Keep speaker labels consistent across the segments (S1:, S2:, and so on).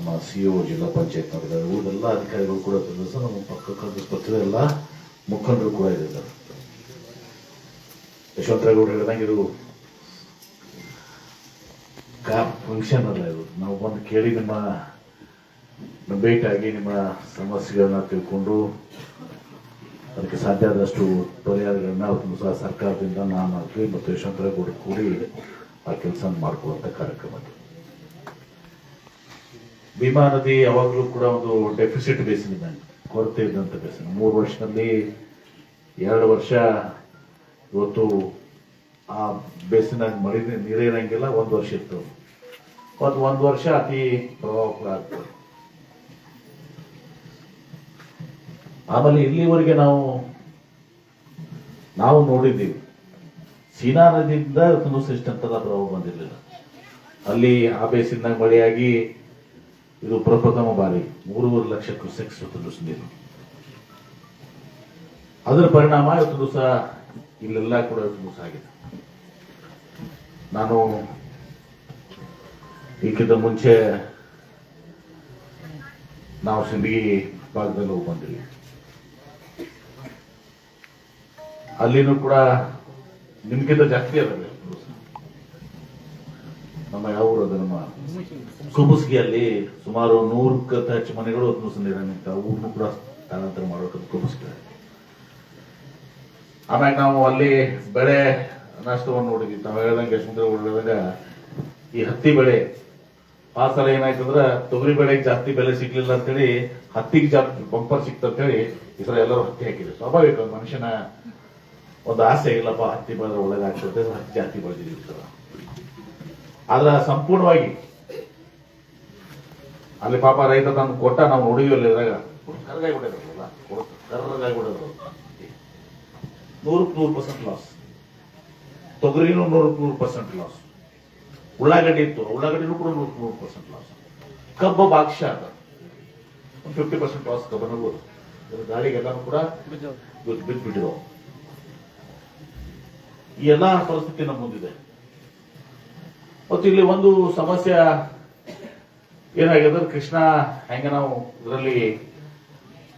S1: ನಮ್ಮ C O ಜಿಲ್ಲಾ ಪಂಚಾಯತ್ ಮಾಡಿದ್ದಾರೆ ಉಳಿದೆಲ್ಲ ಅಧಿಕಾರಿಗಳು ಕೂಡ ಸದಸ್ಯ ನಮ್ಮ ಪಕ್ಕ ಕಾಂಗ್ರೆಸ್ ಎಲ್ಲ ಮುಖಂಡರು ಕೂಡ ಇದ್ದಾರೆ. ಯಶವಂತರೇಗೌಡರು ಹೇಳಿದಂಗೆ ಇದು ಕಾ ಫಂಕ್ಷನ್ ಅಲ್ಲ ಇದು. ನಾವು ಬಂದು ಕೇಳಿ ನಿಮ್ಮ ಭೇಟಿಯಾಗಿ ನಿಮ್ಮ ಸಮಸ್ಯೆಗಳನ್ನ ತಿಳ್ಕೊಂಡು ಅದಕ್ಕೆ ಸಾಧ್ಯ ಆದಷ್ಟು ಪರಿಹಾರಗಳನ್ನ ಸಹ ಸರ್ಕಾರದಿಂದ ನಾನು ಆಗಲಿ ಮತ್ತು ಯಶವಂತರೇಗೌಡರು ಕೂಡಿ ಆ ಕೆಲಸ ಮಾಡಿಕೊಡುವಂಥ ಕಾರ್ಯಕ್ರಮ. ಭೀಮಾ ನದಿ ಯಾವಾಗಲೂ ಕೂಡ ಒಂದು ಡೆಫಿಸಿಟ್ ಬೇಸಿನ್ ಇದ್ದಂಗೆ ಕೊರತೆ ಇದ್ದಂಥ ಬೇಸಿನ್ ಮೂರು ವರ್ಷದಲ್ಲಿ ಎರಡು ವರ್ಷ ಇವತ್ತು ಆ ಬೇಸಿನಾಗ ಮಳಿ ನೀರೇ ಇರಂಗಿಲ್ಲ ಒಂದು ವರ್ಷ ಇತ್ತು. ಮತ್ತು ಒಂದು ವರ್ಷ ಅತಿ ಪ್ರಭಾವ ಆಗ್ತದೆ ಆಮೇಲೆ ಇಲ್ಲಿವರೆಗೆ ನಾವು ನಾವು ನೋಡಿದ್ದೀವಿ. ಸೀನಾ ನದಿಯಿಂದ ಒಂದು ತದ ಪ್ರಭಾವ ಬಂದಿರಲಿಲ್ಲ. ಅಲ್ಲಿ ಆ ಬೇಸಿನಾಗ ಮಳೆಯಾಗಿ ಇದು ಪ್ರಪ್ರಥಮ ಬಾರಿ. ಮೂರುವರೆ ಸೆಕ್ಸ್ ಇವತ್ತು ನೀರು ಅದರ ಪರಿಣಾಮ ಇವತ್ತು ದಿವಸ ಇಲ್ಲೆಲ್ಲ ಕೂಡ ಇವತ್ತು ದಿವಸ ಆಗಿದೆ. ನಾನು ಈಗಿಂತ ಮುಂಚೆ ನಾವು ಸಿಂದಗಿ ಭಾಗದಲ್ಲಿ ಹೋಗಿ ಅಲ್ಲಿನೂ ಕೂಡ ನಿಮ್ಗಿಂತ ಜಾಸ್ತಿ ಅದಲ್ಲ ನಮ್ಮ ಯಾವ ಊರು ಅದು ನಮ್ಮ ಕುಬುಸ್ಗಿಯಲ್ಲಿ ಸುಮಾರು ನೂರಕ್ಕಂತ ಹೆಚ್ಚು ಮನೆಗಳು ಊರ್ನು ಕೂಡ ಸ್ಥಳಾಂತರ ಮಾಡಬೇಕು ಕುಬುಸ್ಗಿ ಆಮ್ಯಾಗ ನಾವು ಅಲ್ಲಿ ಬೆಳೆ ನಷ್ಟವನ್ನು ನೋಡಿದ್ವಿ ನಾವು ಹೇಳ್ದಂಗೆ ಯಶವಂತರ ಹೇಳಿದಂಗ ಈ ಹತ್ತಿ ಬೆಳೆ ಆ ಸಲ ಏನಾಯ್ತಂದ್ರ ತೊಗರಿ ಬೆಳೆಗೆ ಜಾಸ್ತಿ ಬೆಲೆ ಸಿಗ್ಲಿಲ್ಲ ಅಂತೇಳಿ ಹತ್ತಿಗೆ ಜಾಸ್ತಿ ಬಂಪರ್ ಸಿಕ್ತ ಅಂತೇಳಿ ಈ ಸಲ ಎಲ್ಲರೂ ಹತ್ತಿ ಹಾಕಿದ್ರು. ಸ್ವಾಭಾವಿಕ ಮನುಷ್ಯನ ಒಂದು ಆಸೆ ಇಲ್ಲಪ್ಪ, ಹತ್ತಿ ಬೆಳೆದ್ರೆ ಒಳ್ಳೇದಾಗ್ತದೆ, ಹತ್ತಿ ಜಾಸ್ತಿ ಬೆಳೆದಿದ್ದೀವಿ ಈ ಸಲ ಆದ್ರೆ ಸಂಪೂರ್ಣವಾಗಿ ಅಲ್ಲಿ ಪಾಪ ರೈತ ತಂದು ಕೊಟ್ಟ ನಾವು ನೋಡಿದ್ವಿ ಅಲ್ಲಿ ಇದ್ರಾಗ ಕರ್ಗಾಗಿ ಬಿಡೋದ್ರಲ್ಲ ಕರ್ರಗಾಗಿ ಬಿಡೋದು ನೂರಕ್ಕೆ ನೂರು ಪರ್ಸೆಂಟ್ ಲಾಸ್ ತೊಗರಿನೂ ನೂರಕ್ಕೆ ನೂರು ಪರ್ಸೆಂಟ್ ಲಾಸ್ ಉಳ್ಳಾಗಡ್ಡಿ ಇತ್ತು. ಉಳ್ಳಾಗಡ್ಡಿನೂ ಕೂಡ ನೂರಕ್ಕೆ ನೂರು ಪರ್ಸೆಂಟ್ ಲಾಸ್ ಕಬ್ಬು ಬಾಕ್ಷ ಅದ. ಒಂದು ಫಿಫ್ಟಿ ಪರ್ಸೆಂಟ್ ಲಾಸ್ ಕಬ್ಬನೂ ಗಾಳಿಗೆಲ್ಲಾನು ಕೂಡ ಬಿದ್ದು ಬಿಟ್ಟಿರೋ ಈ ಎಲ್ಲ ಪರಿಸ್ಥಿತಿ ನಮ್ಮ ಮುಂದಿದೆ. ಮತ್ತು ಇಲ್ಲಿ ಒಂದು ಸಮಸ್ಯೆ ಏನಾಗಿದೆ ಕೃಷ್ಣ, ಹೆಂಗ ನಾವು ಇದರಲ್ಲಿ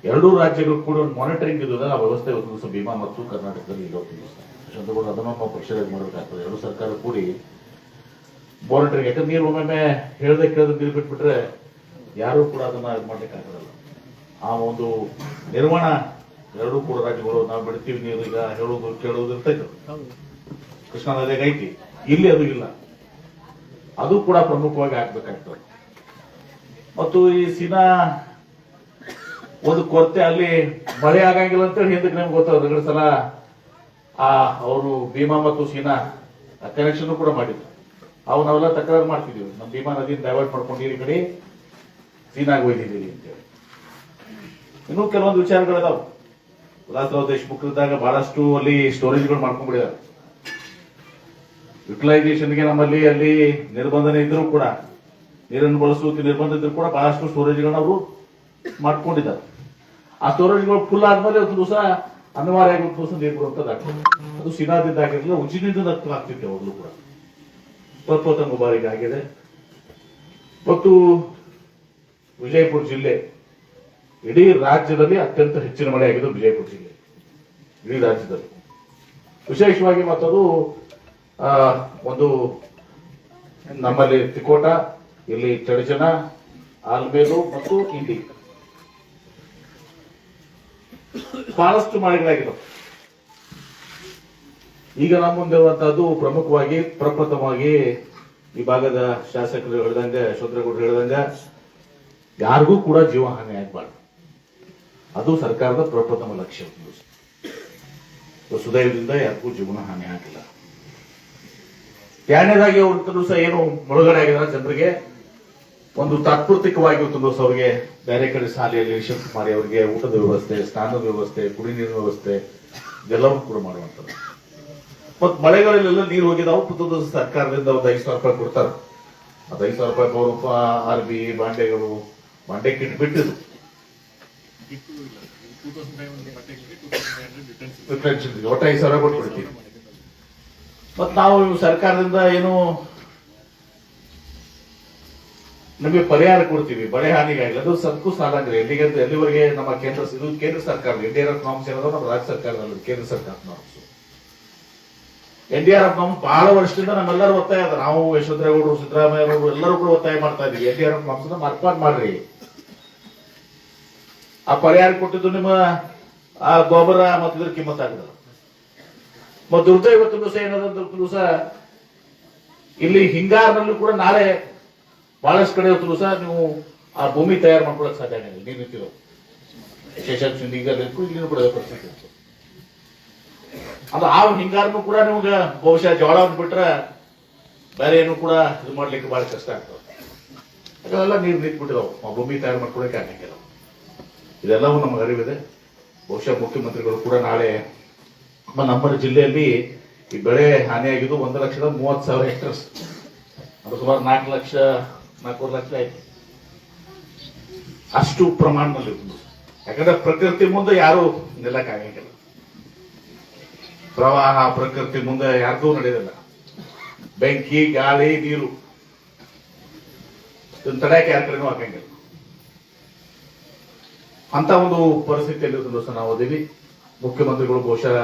S1: ಎರಡೂ ರಾಜ್ಯಗಳು ಕೂಡ ಒಂದು ಮಾನಿಟರಿಂಗ್ ಇದ್ದದ ಆ ವ್ಯವಸ್ಥೆ ಒಂದು ದಿವಸ ಭೀಮಾ ಮತ್ತು ಕರ್ನಾಟಕದಲ್ಲಿ ಇಲ್ಲ ಅದನ್ನು ನಾವು ಪಕ್ಷದಾಗ ಮಾಡಬೇಕಾಗ್ತದೆ. ಎರಡು ಸರ್ಕಾರ ಕೂಡಿ ಮಾನಿಟರಿಂಗ್ ಯಾಕಂದ್ರೆ ನೀರು ಒಮ್ಮೊಮ್ಮೆ ಹೇಳ್ದೆ ಕೇಳದೆ ನೀರು ಬಿಟ್ಬಿಟ್ರೆ ಯಾರು ಕೂಡ ಅದನ್ನ ಇದು ಮಾಡ್ಲಿಕ್ಕೆ ಆ ಒಂದು ನಿರ್ಮಾಣ ಎರಡೂ ಕೂಡ ರಾಜ್ಯಗಳು ನಾವು ಬಿಡ್ತೀವಿ ನೀರು ಈಗ ಹೇಳೋದು ಕೇಳೋದು ಇರ್ತೈತೆ ಕೃಷ್ಣ ನದಿಯಾಗ ಇಲ್ಲಿ ಅದು ಇಲ್ಲ. ಅದು ಕೂಡ ಪ್ರಮುಖವಾಗಿ ಆಗ್ಬೇಕಾಗ್ತದೆ. ಮತ್ತು ಈ ಸೀನಾ ಒಂದು ಕೊರತೆ ಅಲ್ಲಿ ಮಳೆ ಆಗಂಗಿಲ್ಲ ಅಂತೇಳಿ ಹಿಂದಕ್ಕೆ ನಿಮ್ಗೆ ಗೊತ್ತಾಗ ಎರಡು ಸಲ ಆ ಅವರು ಭೀಮಾ ಮತ್ತು ಸೀನಾ ಕನೆಕ್ಷನ್ ಕೂಡ ಮಾಡಿದ್ರು. ಅವು ನಾವೆಲ್ಲ ತಕರಾರು ಮಾಡ್ತಿದ್ದೀವಿ. ನಮ್ಮ ಭೀಮಾ ನದಿಯಿಂದ ಡೈವರ್ಟ್ ಮಾಡ್ಕೊಂಡು ಈ ಕಡೆ ಸೀನಾಗ ಹೋಗಿದ್ದೀವಿ ಅಂತೇಳಿ. ಇನ್ನೂ ಕೆಲವೊಂದು ವಿಚಾರಗಳಿದಾವೆ. ದೇಶಮುಖ ಇದ್ದಾಗ ಬಹಳಷ್ಟು ಅಲ್ಲಿ ಸ್ಟೋರೇಜ್ಗಳು ಮಾಡ್ಕೊಂಡ್ಬಿಡಿದಾರೆ ಯುಟಿಲೈಸೇಷನ್ಗೆ ನಮ್ಮಲ್ಲಿ ಅಲ್ಲಿ ನಿರ್ಬಂಧನೆ ಇದ್ರೂ ಕೂಡ ನೀರನ್ನು ಬಳಸುವುದಕ್ಕೆ ನಿರ್ಬಂಧ ಇದ್ರೂ ಕೂಡ ಬಹಳಷ್ಟು ಸ್ಟೋರೇಜ್ಗಳನ್ನ ಅವರು ಮಾಡ್ಕೊಂಡಿದ್ದಾರೆ. ಆ ಸ್ಟೋರೇಜ್ಗಳು ಫುಲ್ ಆದ್ಮೇಲೆ ಒಂದು ದಿವಸ ಅನಿವಾರ್ಯವಾಗಿ ಒಂದು ದಿವಸ ನೀರು ಬರುವಂತದ್ದಾಗ್ತದೆ ಅದು ಸಿನಾದಿಂದ ಆಗಿರಲಿಲ್ಲ ಉಜಿನಿಂದ ಆಗ್ತಿತ್ತು ಯಾವಾಗಲೂ ಕೂಡ. ಪ್ರಪ್ರಥಮ ಬಾರಿಗೆ ಆಗಿದೆ. ಮತ್ತು ವಿಜಯಪುರ ಜಿಲ್ಲೆ, ಇಡೀ ರಾಜ್ಯದಲ್ಲಿ ಅತ್ಯಂತ ಹೆಚ್ಚಿನ ಮಳೆ ವಿಜಯಪುರ ಜಿಲ್ಲೆ. ಇಡೀ ರಾಜ್ಯದಲ್ಲಿ. ವಿಶೇಷವಾಗಿ ಮತ್ತದು ಒಂದು ನಮ್ಮಲ್ಲಿ ತಿಕೋಟ ಇಲ್ಲಿ ಚಡಚನ ಆಲ್ಮೇಲು ಮತ್ತು ಇಂಡಿ. ಬಹಳಷ್ಟು ಮಳೆಗಳಾಗಿದ್ದಾವೆ ಈಗ ನಮ್ಮ ಮುಂದೆ ಇರುವಂತಹದ್ದು ಪ್ರಮುಖವಾಗಿ, ಪ್ರಪ್ರಥಮವಾಗಿ ಈ ಭಾಗದ ಶಾಸಕರು ಹೇಳ್ದಂಗೆ ಯಶವಂತರಗೌಡರು ಹೇಳ್ದಂಗೆ ಯಾರಿಗೂ ಕೂಡ ಜೀವಹಾನಿ ಆಗಬಾರ್ದು. ಅದು ಸರ್ಕಾರದ ಪ್ರಪ್ರಥಮ ಲಕ್ಷ್ಯ ಸುದೈವದಿಂದ ಯಾರಿಗೂ ಜೀವನ ಹಾನಿ ಆಗಿಲ್ಲ. ಎರಡನೇದಾಗಿ ಅವ್ರ ಸಹ ಏನು ಮುಳುಗಡೆ ಆಗಿದ್ರೆ ಜನರಿಗೆ. ಒಂದು ತಾತ್ಪೃತಿಕವಾಗಿ ಒಂದು ಅವ್ರಿಗೆ. ಬೇರೆ ಕಡೆ ಶಾಲೆಯಲ್ಲಿ ಮಾಡಿ ಅವರಿಗೆ ಊಟದ ವ್ಯವಸ್ಥೆ, ಸ್ನಾನದ ವ್ಯವಸ್ಥೆ, ಕುಡಿ ನೀರಿನ ವ್ಯವಸ್ಥೆ, ಇದೆಲ್ಲವೂ ಕೂಡ ಮಾಡುವಂಥದ್ದು. ಮತ್ತು ಮಳೆಗಳಲ್ಲೆಲ್ಲ ನೀರು ಹೋಗಿದಾವು ಪುತ್ತೂರು ಸರ್ಕಾರದಿಂದ ಒಂದು ಐದು ಸಾವಿರ ರೂಪಾಯಿ ಕೊಡ್ತಾರೆ. ಅದು ಐದು ಸಾವಿರ ರೂಪಾಯಿ ಗೌರವ ಅರ್ಬಿ ಬಾಂಡೆಗಳು, ಬಾಂಡೆ ಕಿಟ್ ಬಿಟ್ಟಿದ್ರು. ಒಟ್ಟು ಐದು ಸಾವಿರ ಕೊಟ್ಬಿಡ್ತೀವಿ. ಮತ್ತು ನಾವು ಸರ್ಕಾರದಿಂದ ಏನು ನಮಗೆ ಪರಿಹಾರ ಕೊಡ್ತೀವಿ, ಬಳೆ ಹಾನಿಗಾಗಲಿ ಅದು ಸದಕ್ಕೂ ಸಾಲ ಅಂದ್ರೆ ಎಲ್ಲಿಗೆ ಎಲ್ಲಿವರೆಗೆ ನಮ್ಮ ಕೇಂದ್ರ ಇದು ಕೇಂದ್ರ ಸರ್ಕಾರ N D R F norms ನಮ್ಮ ರಾಜ್ಯ ಸರ್ಕಾರದಲ್ಲಿ ಕೇಂದ್ರ ಸರ್ಕಾರ norms. N D R F norms ಬಹಳ ವರ್ಷದಿಂದ ನಮ್ಮೆಲ್ಲರೂ ಒತ್ತಾಯ ಅದ. ನಾವು ಯಶವಂತರೇಗೌಡರು ಸಿದ್ದರಾಮಯ್ಯ ಅವರು ಎಲ್ಲರೂ ಕೂಡ ಒತ್ತಾಯ ಮಾಡ್ತಾ ಇದ್ವಿ. N D R F norms ಮರ್ಪಾಟ್ ಮಾಡ್ರಿ. ಆ ಪರಿಹಾರ ಕೊಟ್ಟಿದ್ದು ನಿಮ್ಮ, ಆ ಗೊಬ್ಬರ ಮತ್ತು ಇದ್ರ ಕಿಮ್ಮತ್ ಆಗಿದ್ರು ಮತ್ತು ದುರ್ದೈವತ್ತು ದಿವಸ ಏನಾದಂತ ದಿವಸ ಇಲ್ಲಿ ಹಿಂಗಾರಿನಲ್ಲೂ ಕೂಡ ನಾಳೆ ಬಹಳಷ್ಟು ಕಡೆ ಹೋದ್ರು ಸಹ ನೀವು ಆ ಭೂಮಿ ತಯಾರು ಮಾಡ್ಕೊಳಕ್ ಸಾಧ್ಯ ಆಗಿಲ್ಲ ನೀರು ನಿಂತಿರೋ ಶೇಷನ್ ಈಗ ಇಲ್ಲಿನೂ ಕೂಡ ಪರಿಸ್ಥಿತಿ ಇತ್ತು. ಅದು ಆ ಹಿಂಗಾರನು ಕೂಡ ನಿಮ್ಗೆ ಬಹುಶಃ ಜೋಳವನ್ನು ಬಿಟ್ರೆ ಬೇರೆ ಏನು ಕೂಡ ಇದು ಮಾಡ್ಲಿಕ್ಕೆ ಬಹಳ ಕಷ್ಟ ಆಗ್ತದೆ. ಅದೆಲ್ಲ ನೀರು ಆ ಭೂಮಿ ತಯಾರು ಮಾಡ್ಕೊಳಕ್ಕೆ ಆಗಿಲ್ಲ ಇದೆಲ್ಲವೂ ನಮ್ಗೆ ಅರಿವಿದೆ. ಬಹುಶಃ ಮುಖ್ಯಮಂತ್ರಿಗಳು ಕೂಡ ನಾಳೆ ನಮ್ಮ ಜಿಲ್ಲೆಯಲ್ಲಿ ಈ ಬೆಳೆ ಹಾನಿಯಾಗಿದ್ದು ಒಂದು ಲಕ್ಷದ ಮೂವತ್ತು ಸಾವಿರ ಹೆಕ್ಟರ್ಸ್ ಅದು ಸುಮಾರು ನಾಲ್ಕು ಲಕ್ಷ ನಾಲ್ಕೂವರೆ ಲಕ್ಷ ಆಯ್ತು ಅಷ್ಟು ಪ್ರಮಾಣದಲ್ಲಿ ಇತ್ತು. ಯಾಕಂದ್ರೆ ಪ್ರಕೃತಿ ಮುಂದೆ ಯಾರು ನಿಲ್ಲಕ್ಕಾಗಂಗಿಲ್ಲ ಪ್ರವಾಹ ಪ್ರಕೃತಿ ಮುಂದೆ ಯಾರ್ದೂ ನಡೆಯೋದಿಲ್ಲ ಬೆಂಕಿ, ಗಾಳಿ, ನೀರು. ಇದನ್ನು ತಡೆಯಕ್ಕೆ ಯಾರ ಕಡೆನೂ ಹಾಕಂಗಿಲ್ಲ ಅಂತ ಒಂದು ಪರಿಸ್ಥಿತಿಯಲ್ಲಿ ದಿವಸ ನಾವು ಓದಿವಿ. ಮುಖ್ಯಮಂತ್ರಿಗಳು ಬಹುಶಃ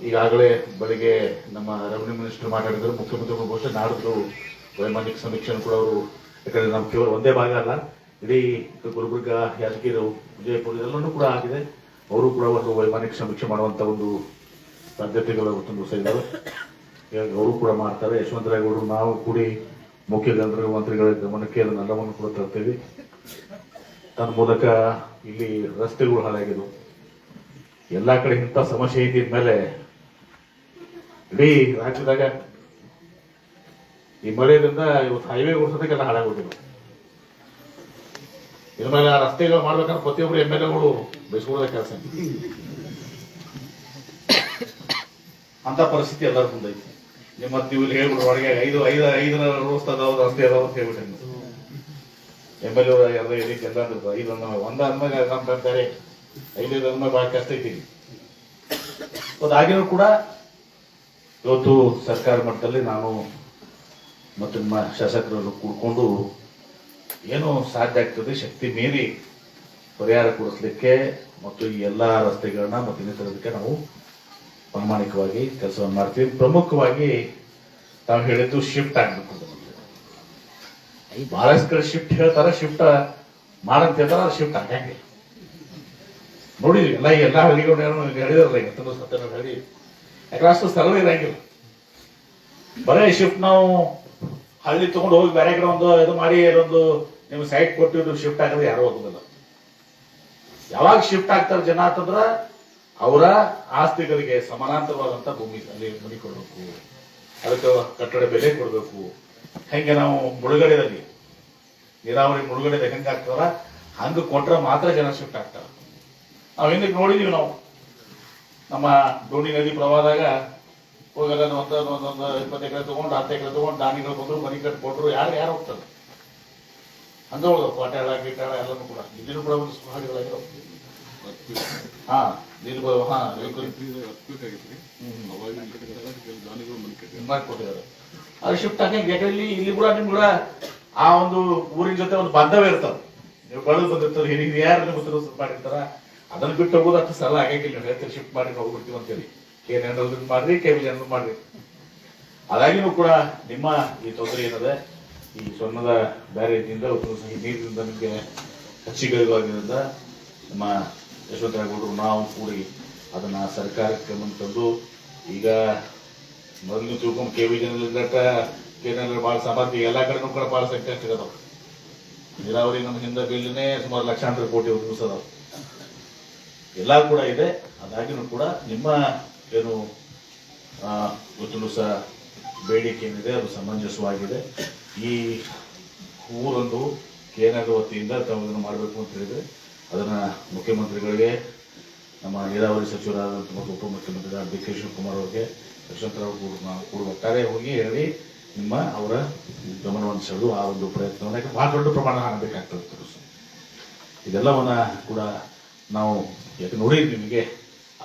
S1: ಈಗಾಗಲೇ ಬೆಳಿಗ್ಗೆ ನಮ್ಮ ರೆವಿನ್ಯೂ ಮಿನಿಸ್ಟರ್ ಮಾತಾಡಿದ್ರು. ಮುಖ್ಯಮಂತ್ರಿಗಳು ಬಹುಶಃ ನಾಡಿದ್ದು ವೈಮಾನಿಕ ಸಮೀಕ್ಷೆಯನ್ನು ಕೂಡ ಅವರು ಯಾಕಂದ್ರೆ ನಮ್ಮ ಕೇವಲ ಒಂದೇ ಭಾಗ ಅಲ್ಲ, ಇಡೀ ಗುಲ್ಬರ್ಗ ಯಾದಗಿರಿ, ವಿಜಯಪುರ ಎಲ್ಲವೂ ಕೂಡ ಆಗಿದೆ. ಅವರು ಕೂಡ ಒಂದು ವೈಮಾನಿಕ ಸಮೀಕ್ಷೆ ಮಾಡುವಂತ ಒಂದು ಸಾಧ್ಯತೆಗಳು ತುಂಬ ಸೇರಿದ್ದಾವೆ ಅವರು ಕೂಡ ಮಾಡ್ತಾರೆ. ಯಶವಂತರಾಯಗೌಡರು, ನಾವು ಕೂಡಿ ಮುಖ್ಯ ಗಂಧರ್ವ ಮಂತ್ರಿಗಳ ಗಮನಕ್ಕೆ ಅದನ್ನೆಲ್ಲವನ್ನು ಕೂಡ ತರ್ತೇವೆ. ತನ್ನ ಮೂಲಕ ಇಲ್ಲಿ ರಸ್ತೆಗಳು ಹಾಳಾಗಿದ್ವು ಎಲ್ಲಾ ಕಡೆ ಇಂಥ ಸಮಸ್ಯೆ ಐತಿ ಮೇಲೆ ಇಡೀ ರಾಜ್ಯದಾಗ ಈ ಮಳೆಯಿಂದ ಇವತ್ತು ಹೈವೇ ಗುಡಿಸೋದಕ್ಕೆಲ್ಲ ಹಾಳಾಗೋದಿಲ್ಲ. ಇದ್ರ ಮೇಲೆ ಆ ರಸ್ತೆಗಳು ಮಾಡ್ಬೇಕಂದ್ರೆ ಪ್ರತಿಯೊಬ್ಬರು ಎಂ ಎಲ್ ಎಗಳು ಬಯಸ್ಕೊಳ್ಳೋದ ಕೆಲಸ. ಅಂತ ಪರಿಸ್ಥಿತಿ ಎಲ್ಲರ ಮುಂದೈತಿ ನಿಮ್ಮ ಇಲ್ಲಿ ಹೇಳ್ಬಿಡ್ರು ಒಳಗೆ ಐದು ಐದು, ಐದರ ರೋಸ್ ಅದಾವ, ರಸ್ತೆ ಅದಾವ ಅಂತ ಹೇಳ್ಬಿಟ್ಟು ಎಂ ಎಲ್ ಎಲ್ಲ ಇಲ್ಲಿ ಎಲ್ಲ ಐದು ಅಂದ ಒಂದ ಅಂದಾಗ ನಮ್ಮ ಅಂತಾರೆ ಐದೈದು ಅಂದಾಗ ಬಹಳ ಕಷ್ಟ ಐತಿ. ಅದಾಗಿನೂ ಕೂಡ ಇವತ್ತು ಸರ್ಕಾರ ಮಟ್ಟದಲ್ಲಿ ನಾನು ಮತ್ತು ನಿಮ್ಮ ಶಾಸಕರನ್ನು ಕೂಡ್ಕೊಂಡು ಏನೋ ಸಾಧ್ಯ ಆಗ್ತದೆ, ಶಕ್ತಿ ಮೀರಿ ಪರಿಹಾರ ಕೊಡಿಸ್ಲಿಕ್ಕೆ ಮತ್ತು ಈ ಎಲ್ಲ ರಸ್ತೆಗಳನ್ನ ಮತ್ತು ಇನ್ನಿತರದಕ್ಕೆ ನಾವು ಪ್ರಾಮಾಣಿಕವಾಗಿ ಕೆಲಸವನ್ನು ಮಾಡ್ತೀವಿ. ಪ್ರಮುಖವಾಗಿ ತಾವು ಹೇಳಿದ್ದು ಶಿಫ್ಟ್ ಆಗ್ಬೇಕು ಈ ಬಹಳಷ್ಟು ಶಿಫ್ಟ್ ಹೇಳ್ತಾರ ಶಿಫ್ಟ್ ಮಾಡಂತ ಹೇಳ್ತಾರ ಶಿಫ್ಟ್ ಆಗಂಗೆ ನೋಡಿ, ಎಲ್ಲ ಎಲ್ಲ ಹಳ್ಳಿಗಳನ್ನ ಹೇಳಿದಾರಲ್ಲ ಇವತ್ತು ಸತ್ಯನ ಹೇಳಿ ಯಾಕಂದ್ರೆ ಅಷ್ಟು ಸ್ಥಳವೇ ಇರಂಗಿಲ್ಲ. ಬರೇ ಶಿಫ್ಟ್ ನಾವು ಹಳ್ಳಿ ತಗೊಂಡು ಹೋಗಿ ಬೇರೆ ಕಡೆ ಒಂದು ಇದು ಮಾಡಿ ಒಂದು ನಿಮ್ಗೆ ಸೈಟ್ ಕೊಟ್ಟಿದ್ದು ಶಿಫ್ಟ್ ಹಾಕಿದ್ರೆ ಯಾರು ಹೋಗೋದಿಲ್ಲ. ಯಾವಾಗ ಶಿಫ್ಟ್ ಆಗ್ತಾರೆ ಜನ ಅಂತಂದ್ರ ಅವರ ಆಸ್ತಿಗಳಿಗೆ ಸಮಾನಾಂತರವಾದಂತ ಭೂಮಿ ಅಲ್ಲಿ ಮನಿ ಕೊಡಬೇಕು. ಅದಕ್ಕೆ ಕಟ್ಟಡ ಬೆಲೆ ಕೊಡಬೇಕು. ಹೆಂಗೆ ನಾವು ಮುಳುಗಡೆದಲ್ಲಿ, ನೀರಾವರಿ ಮುಳುಗಡೆ ಹೆಂಗೆ ಆಗ್ತಾರ ಹಂಗ ಕೊಟ್ರೆ ಮಾತ್ರ ಜನ ಶಿಫ್ಟ್ ಆಗ್ತಾರ ನಾವ್ ಹಿಂದಕ್ಕೆ ನೋಡಿದೀವಿ ನಾವು. ನಮ್ಮ ಡೋಣಿ ನದಿ ಪ್ರವಾಹದಾಗ ಹೋಗಲ್ಲ ಒಂದು ಒಂದೊಂದು ಇಪ್ಪತ್ತು ಎಕರೆ ತೊಗೊಂಡು, ಹತ್ತು ಎಕರೆ ತೊಗೊಂಡು ದಾನಿಗಳು ಬಂದರು ಮನೆ ಕಟ್ಟಿ ಕೊಟ್ಟರು, ಯಾರು ಯಾರು ಹೋಗ್ತಾರೆ? ಅಂದ್ರೆ ಹೋದ ಕೋಟೆಳ ಗೀಟಾಳ ಎಲ್ಲನೂ ಕೂಡ. ಇಲ್ಲಿನೂ ಕೂಡ ಒಂದು ಹಾಡಿಗಳಾಗಿರೋ ಹಾ ಅದು ಶಿಫ್ಟ್ ಹಾಕಿ ಯಾಕಂದ್ರೆ ಇಲ್ಲಿ ಕೂಡ ನಿಮ್ ಕೂಡ ಆ ಒಂದು ಊರಿನ ಜೊತೆ ಒಂದು ಬಾಂಧವ್ಯ ಇರ್ತಾವ ನೀವು ಬೆಳೆದು ಬಂದಿರ್ತಾರೆ ಹಿರಿಯರು ಯಾರು ಮಾಡಿರ್ತಾರ. ಅದನ್ನ ಬಿಟ್ಟು ಹೋಗೋದು ಅಷ್ಟು ಸರಳ ಹೇಳ್ತೀರಿ ಶಿಫ್ಟ್ ಮಾಡಿ ಹೋಗ್ಬಿಡ್ತೀವಿ ಅಂತೇಳಿ. ಜನರಲ್ ಮಾಡ್ರಿ ಕೆ ಏನಾದ್ರು ಮಾಡ್ರಿ. ಅದಾಗಿನೂ ಕೂಡ ನಿಮ್ಮ ಈ ತೊಂದರೆ ಏನದ? ಈ ಸೊನ್ನದ ಒಂದು ಸಹಿ ನೀರಿನಿಂದ ನಿಮಗೆ ಹಚ್ಚಿಗಳಿರೋದ್ರಿಂದ ನಮ್ಮ ಯಶವಂತರಾಗೌಡರು ನಾವು ಕೂಡಿ ಅದನ್ನ ಸರ್ಕಾರಕ್ಕೆ ಮುಂದೆ ತಂದು ಈಗ ಮೊದಲು ತಿಳ್ಕೊಂಡು K V general K general ಭಾಳ ಸಾಮರ್ಥ್ಯ, ಎಲ್ಲ ಕಡೆನೂ ಕೂಡ ಭಾಳ ಸಂಕಷ್ಟ ಅದಾವ ನೀರಾವರಿ ನಮ್ಮ ಹಿಂದೆ ಬಿಲ್ಲಿನೇ ಸುಮಾರು ಲಕ್ಷಾಂತರ ಕೋಟಿ ಒದಗಿಸದಾವ ಎಲ್ಲ ಕೂಡ ಇದೆ. ಅದಾಗಿನೂ ಕೂಡ ನಿಮ್ಮ ಏನು ಗೊತ್ತಲು ಸಹ ಬೇಡಿಕೆ ಏನಿದೆ, ಅದು ಸಮಂಜಸವಾಗಿದೆ. ಈ ಊರೊಂದು ಕೇಂದ್ರದ ವತಿಯಿಂದ ತಾವು ಮಾಡಬೇಕು ಅಂತ ಹೇಳಿದ್ರೆ, ಅದನ್ನ ಮುಖ್ಯಮಂತ್ರಿಗಳಿಗೆ, ನಮ್ಮ ನೀರಾವರಿ ಸಚಿವರಾದಂಥ ಮತ್ತು ಉಪಮುಖ್ಯಮಂತ್ರಿಗಳಾದ ಡಿ ಕೆ ಶಿವಕುಮಾರ್ ಅವರಿಗೆ ಯಶವಂತರಾವ್ ಕೂಡ ಕೂಡ ಒಟ್ಟಾರೆ ಹೋಗಿ ಹೇಳಿ, ನಿಮ್ಮ ಅವರ ಗಮನವನ್ನು ಸೆಳೆದು ಆ ಒಂದು ಪ್ರಯತ್ನವನ್ನು ಯಾಕೆ ಬಹಳ ದೊಡ್ಡ ಪ್ರಮಾಣ ಆಗಬೇಕಾಗ್ತದೆ ಇದೆಲ್ಲವನ್ನು ಕೂಡ ನಾವು ಯಾಕೆ ನೋಡಿದ್ವಿ ನಿಮಗೆ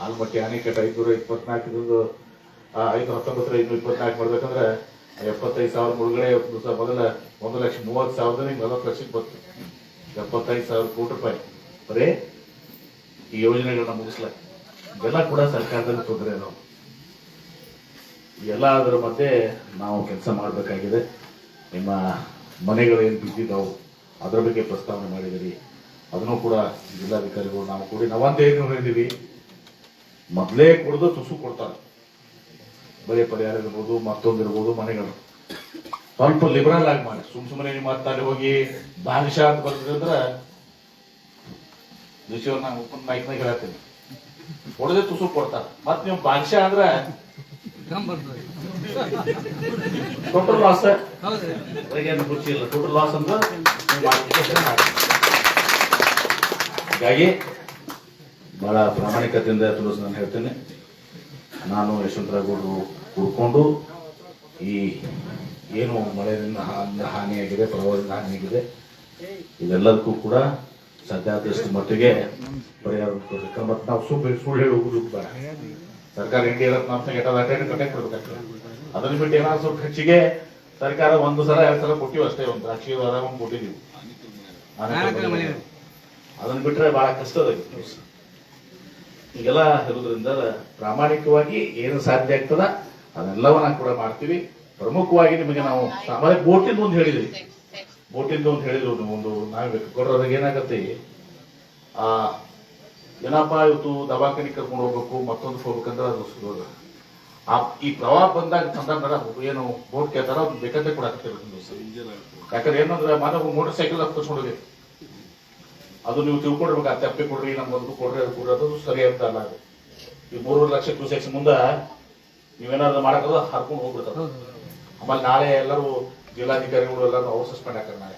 S1: ಆಲ್ಮಟ್ಟಿ ಅಣೆಕಟ್ಟು ಐದುನೂರ ಇಪ್ಪತ್ನಾಲ್ಕರದ್ದು ಐದು ಹತ್ತೊಂಬತ್ತರ ಐನೂರ ಇಪ್ಪತ್ನಾಲ್ಕು ಮಾಡ್ಬೇಕಂದ್ರೆ ಎಪ್ಪತ್ತೈದು ಸಾವಿರ ಮುಳುಗಡೆ ದಿವಸ ಮೊದಲ ಒಂದು ಲಕ್ಷ ಮೂವತ್ತು ಸಾವಿರದ ನಲವತ್ತು ಲಕ್ಷಕ್ಕೆ ಬಂತು ಎಪ್ಪತ್ತೈದು ಸಾವಿರ ಕೋಟಿ ರೂಪಾಯಿ. ಬರೀ ಈ ಯೋಜನೆಗಳನ್ನ ಮುಗಿಸ್ಲಾಕ ಇವೆಲ್ಲ ಕೂಡ ಸರ್ಕಾರದಲ್ಲಿ ತೊಂದರೆ ನಾವು ಎಲ್ಲ ಅದರ ಮಧ್ಯೆ ನಾವು ಕೆಲಸ ಮಾಡಬೇಕಾಗಿದೆ. ನಿಮ್ಮ ಮನೆಗಳು ಏನು ಬಿದ್ದಿದ್ದಾವೆ, ಅದರ ಬಗ್ಗೆ ಪ್ರಸ್ತಾವನೆ ಮಾಡಿದಿರಿ ಅದನ್ನು ಕೂಡ ಜಿಲ್ಲಾಧಿಕಾರಿಗಳು ನಾವು ಕೂಡಿ ನಾವಂತೇನು ಹೇಳಿದೀವಿ ಮೊದಲೇ ಕುಡಿದು ತುಸು ಕೊಡ್ತಾರೆ. ಬರೀ ಪರಿಹಾರ ಇರ್ಬೋದು ಮತ್ತೊಂದಿರ್ಬೋದು ಮನೆಗಳು. ಸ್ವಲ್ಪ ಲಿಬರಲ್ ಆಗಿ ಮಾಡಿ. ಸುಮ್ ಸುಮ್ಮನೆ ನೀವು ಮಾತಾಡಿ ಅಲ್ಲಿ ಹೋಗಿ ಭಾಗಶಃ ಅಂತ ಬರ್ತಿದ್ರೆ ವಿಷಯವನ್ನು ನಾನು ಓಪನ್ ಮೈಕ್ನಾಗ ಹೇಳ್ತೀನಿ ಹೊಡೆದೇ ತುಸು ಕೊಡ್ತಾರೆ. ಮತ್ತೆ ನೀವು ಭಾಗಶಃ ಅಂದ್ರೆ ಟೋಟಲ್ ಲಾಸ್ ಏನು ರುಚಿ ಇಲ್ಲ. ಟೋಟಲ್ ಲಾಸ್ ಅಂದ್ರೆ. ಹೀಗಾಗಿ ಬಹಳ ಪ್ರಾಮಾಣಿಕತೆಯಿಂದ ತಿಳಿಸ್ ನಾನು ಹೇಳ್ತೇನೆ. ನಾನು ಯಶವಂತರಾಗೌಡರು ಕೂಡ್ಕೊಂಡು ಈ ಏನು ಮಳೆಯಿಂದ ಹಾನಿಯಾಗಿದೆ, ಪ್ರವಾಹದಿಂದ ಹಾನಿಯಾಗಿದೆ, ಇದೆಲ್ಲದಕ್ಕೂ ಕೂಡ ಸಾಧ್ಯಾದಷ್ಟು ಮಟ್ಟಿಗೆ ಪರಿಹಾರ ಮತ್ತು ನಾವು ಸುಳ್ಳು ಸುಳ್ಳು ಹೇಳಿ ಬೇಡ. ಸರ್ಕಾರ ಇಂಡಿಯಾ ಇರತ್ತೆ ನಮ್ಮ ಅಟೆಂಡ್ ಕಟ್ಟಕ್ಕೆ ಕೊಡ್ಬೇಕಾಗ್ತದೆ. ಅದನ್ನ ಬಿಟ್ಟು ಏನಾದ್ರು ಸ್ವಲ್ಪ ಹೆಚ್ಚಿಗೆ ಸರ್ಕಾರ ಒಂದು ಸಲ, ಎರಡು ಸಲ ಕೊಟ್ಟಿವಿ ಅಷ್ಟೇ, ಒಂದು ದ್ರಾಕ್ಷಿ ಆರಾಮ ಕೊಟ್ಟಿದ್ದೀವಿ.
S2: ಅದನ್ನು ಮನೆ.
S1: ಅದನ್ನ ಬಿಟ್ರೆ ಬಹಳ ಕಷ್ಟದ ಈಗೆಲ್ಲ ಇರೋದ್ರಿಂದ ಪ್ರಾಮಾಣಿಕವಾಗಿ ಏನು ಸಾಧ್ಯ ಆಗ್ತದ? ಅದೆಲ್ಲವನ್ನ ಕೂಡ ಮಾಡ್ತೀವಿ. ಪ್ರಮುಖವಾಗಿ ನಿಮಗೆ ನಾವು ಸಾಮಾನ್ಯ ಬೋಟಿಂದ ಒಂದು ಹೇಳಿದ್ವಿ. ಬೋಟಿಂದ ಒಂದು ಹೇಳಿದ್ರು ಒಂದು ನಾವು ಕೊಡೋದಾಗ ಏನಾಗತ್ತೆ? ಆ, ಏನಪ್ಪ ಇವತ್ತು ದವಾಖಾನೆ ಕರ್ಕೊಂಡು ಹೋಗ್ಬೇಕು, ಮತ್ತೊಂದು ಹೋಗ್ಬೇಕಂದ್ರೆ ಅದು ಸುಲಭ. ಆ, ಈ ಪ್ರವಾಹ ಬಂದಾಗ ಸಂದರ್ಭ ಏನು ಬೋಟ್ ಕೇಳ್ತಾರ, ಅದು ಕೂಡ ಆಗ್ತಿರೋದು ಯಾಕಂದ್ರೆ ಏನಂದ್ರೆ ಮಾನವ ಮೋಟರ್ ಸೈಕಲ್ ಹೋಗಿ ಅದು ನೀವು ತಿಳ್ಕೊಂಡಿರ್ಬೇಕು ಆ ತೆಪ್ಪೆ ಕೊಡ್ರಿ ನಮ್ಗೆ ಒಂದು ಕೊಡ್ರಿ ಅದು ಕೊಡ್ರಿ ಅದು ಸರಿ ಅಂತ ಅಲ್ಲ ಅದು. ಈ ಮೂರುವರೆ ಲಕ್ಷ ಕ್ಯೂಸೆಕ್ಸ್ ಮುಂದ ನೀವೇನಾದ್ರು ಮಾಡಕ್ಕದ ಹರ್ಕೊಂಡು ಹೋಗ್ಬಿಡ್ತಾರೆ ಆಮೇಲೆ ನಾಳೆ ಎಲ್ಲರೂ ಜಿಲ್ಲಾಧಿಕಾರಿಗಳು ಎಲ್ಲರೂ ಅವ್ರು ಸಸ್ಪೆಂಡ್ ಹಾಕ ನಾಳೆ.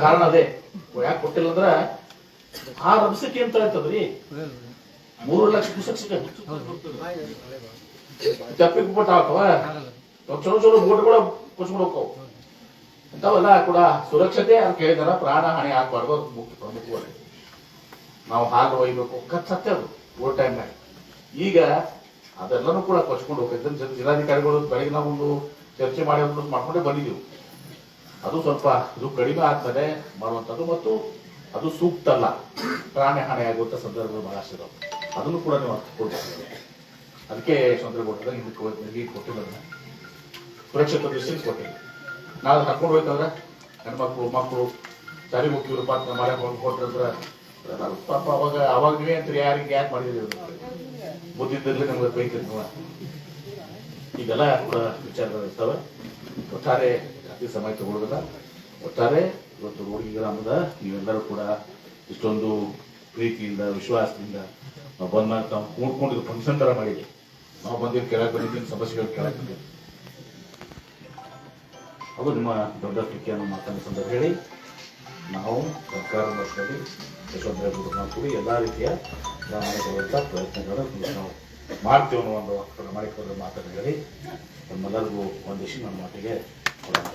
S1: ಕಾರಣ. ಅದೇ. ಯಾಕೆ ಕೊಟ್ಟಿಲ್ಲ ಅಂದ್ರ ಆ ರಬ್ಸಕ್ಕೆ ಅಂತ ಹೇಳ್ತದ್ರಿ ಮೂರು ಲಕ್ಷ ಕ್ಯೂಸೆಕ್ಸ್ ತಪ್ಪಿಗೆ ಬಿಟ್ಟು ಹಾಕವ
S2: ಚಲೋ
S1: ಚಲೋ ಚಲೋ ಬೋಟ್ಗಳು ಕೊಚ್ಕೊಂಡು ಹೋಗ್ತಾವ ಇಂಥವೆಲ್ಲ ಕೂಡ ಸುರಕ್ಷತೆ ಅಂತ ಕೇಳಿದಾರ ಪ್ರಾಣ ಹಾನಿ ಆಗ್ಬಾರ್ದು ಮುಖ್ಯ ಪ್ರಮುಖವಾಗಿ ನಾವು ಹಾಲು ಒಯ್ಬೇಕು ಕತ್ ಅದು ಓವರ್ ಟೈಮ್ನಾಗ ಈಗ ಅದೆಲ್ಲನೂ ಕೂಡ ಕೊಚ್ಕೊಂಡು ಹೋಗ್ತೈತೆ ಜೊತೆ ಜಿಲ್ಲಾಧಿಕಾರಿಗಳು ಬೆಳಗ್ಗೆ ನಾವು ಒಂದು ಚರ್ಚೆ ಮಾಡಿ ಮಾಡ್ಕೊಂಡೇ ಬಂದಿದ್ದೀವಿ. ಅದು ಸ್ವಲ್ಪ ಇದು ಕಡಿಮೆ ಆಗ್ತದೆ ಮಾಡುವಂಥದ್ದು ಮತ್ತು ಅದು ಸೂಕ್ತ ಅಲ್ಲ. ಪ್ರಾಣ ಹಾನಿ ಆಗುವಂಥ ಸಂದರ್ಭಗಳು ಬಹಳಷ್ಟು ಇದಾವೆ. ಅದನ್ನು ಕೂಡ ನೀವು ಕೊಡ್ಬೇಕು ಅದಕ್ಕೆ ಸಂದರ್ಭ ಇದಕ್ಕೆ ಹೋಗಿ ಕೊಟ್ಟಿಲ್ಲ ಸುರಕ್ಷಿತ ದೃಷ್ಟಿಯಿಂದ ಕೊಟ್ಟಿಲ್ಲ ನಾವು ಕರ್ಕೊಂಡು ಹೋಯ್ತಂದ್ರೆ ಹೆಣ್ಮಕ್ಳು ಮಕ್ಕಳು ಸರಿ ಹೋಗ್ತಿವ್ರು ಪಾತ್ರ ಮಳೆ ನಾನು ಪಾಪ ಅವಾಗ ಅವಾಗ ಅಂತ ಯಾರಿಗೆ ಯಾಕೆ ಮಾಡಿದಿರಿ ಬುದ್ಧಿದ್ದಲ್ಲಿ ನಮ್ಗೆ ಬೈತಿರ್ತವ ಈಗೆಲ್ಲ ಕೂಡ ವಿಚಾರಗಳು ಇರ್ತವೆ. ಒಟ್ಟಾರೆ ಅತಿ ಸಮಯ ತಗೊಳ್ಳೋದಿಲ್ಲ ಒಟ್ಟಾರೆ ಇವತ್ತು ರೋಗಿ ಗ್ರಾಮದ ನೀವೆಲ್ಲರೂ ಕೂಡ ಇಷ್ಟೊಂದು ಪ್ರೀತಿಯಿಂದ, ವಿಶ್ವಾಸದಿಂದ ನಾವು ಬಂದಾಗ ನಾವು ಕೂಡ್ಕೊಂಡಿದ್ದು ಫಂಕ್ಷನ್ ಥರ ಮಾಡಿದ್ವಿ ನಾವು ಬಂದಿದ್ದು ಕೆಳಗೆ ಬಂದಿದ್ದೀನಿ, ಸಮಸ್ಯೆಗಳು ಕೆಳಗೆ ಬಂದಿದ್ದೀವಿ ಅದು ನಿಮ್ಮ ದೊಡ್ಡ ಟೀಕೆಯನ್ನು ಮಾತನ್ನ ಸಂದರ್ಭ ಹೇಳಿ. ನಾವು ಸರ್ಕಾರ ಮಟ್ಟದಲ್ಲಿ ಯಶವಂತರಾಯರು ನಾವು ಕೂಡಿ ಎಲ್ಲ ರೀತಿಯ ಪ್ರಯತ್ನಗಳನ್ನು ನಾವು ಮಾಡ್ತೀವಿ ಅನ್ನೋ ಒಂದು ಪ್ರಾಮಾಣಿಕವಾದ ಮಾತನ್ನು ಹೇಳಿ. ನಮ್ಮೆಲ್ಲರಿಗೂ ಒಂದಿಷ್ಟು ನಮ್ಮ ಮಾತಿಗೆ ಕೊಡೋಣ